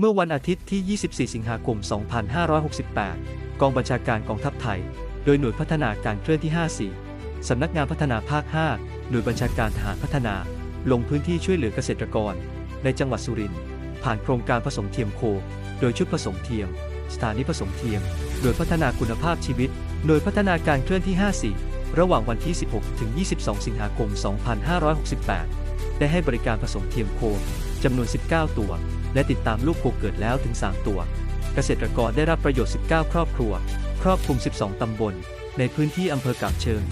เมื่อวันอาทิตย์ที่ 24 สิงหาคม 2568 กองบัญชาการกองทัพไทย โดยหน่วยพัฒนาการเคลื่อนที่ 54 สำนักงานพัฒนาภาค 5 หน่วยบัญชาการทหารพัฒนา ลงพื้นที่ช่วยเหลือเกษตรกร ในจังหวัดสุรินทร์ ผ่านโครงการผสมเทียมโค โดยชุดผสมเทียม สถานีผสมเทียม โดยพัฒนาคุณภาพชีวิตโดยพัฒนาการเคลื่อนที่ 54 ระหว่างวันที่ 16 ถึง 22 สิงหาคม 2568 ได้ให้บริการผสมเทียมโคจำนวน 19 ตัว และติดตามลูกโคเกิดแล้วถึง 3 ตัว เกษตรกรได้รับประโยชน์ 19 ครอบครัว ครอบคลุม 12 ตำบล ในพื้นที่อำเภอกาบเชิง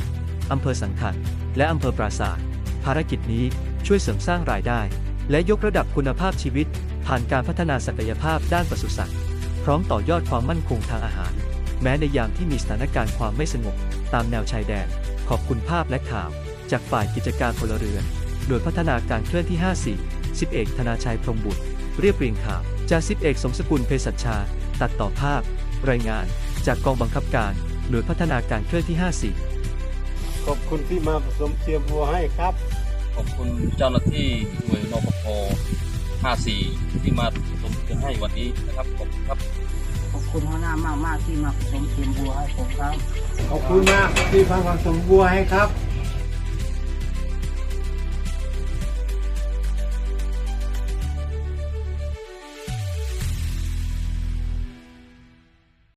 อำเภอสังขัน และอำเภอปราสาทภารกิจนี้ช่วยเสริมสร้างรายได้ และยกระดับคุณภาพชีวิต ผ่านการพัฒนาศักยภาพด้านปศุสัตว์ พร้อมต่อยอดความมั่นคงทางอาหาร แม้ในยามที่มีสถานการณ์ความไม่สงบ ตามแนวชายแดน ขอบคุณภาพและข่าว จากฝ่ายกิจการพลเรือน โดยพัฒนาการเคลื่อนที่ 54 10เอกธนาชัยพรหมบุตร เรียบเรียงข่าวจาก10เอกสมสกุลเภสัชชา ตัดต่อภาพ รายงาน จากกองบังคับการ หน่วยพัฒนาการเคลื่อนที่ 54 ขอบคุณที่มาผสมเทียมวัวให้ครับ ขอบคุณเจ้าหน้าที่หน่วยนปภ54 ที่มาสมทบให้วันนี้นะครับ ขอบคุณครับ ขอบคุณหัวหน้ามากๆที่มาผสมเทียมบัวให้ผมครับ ขอบคุณมากที่มาผสมวัวให้ครับ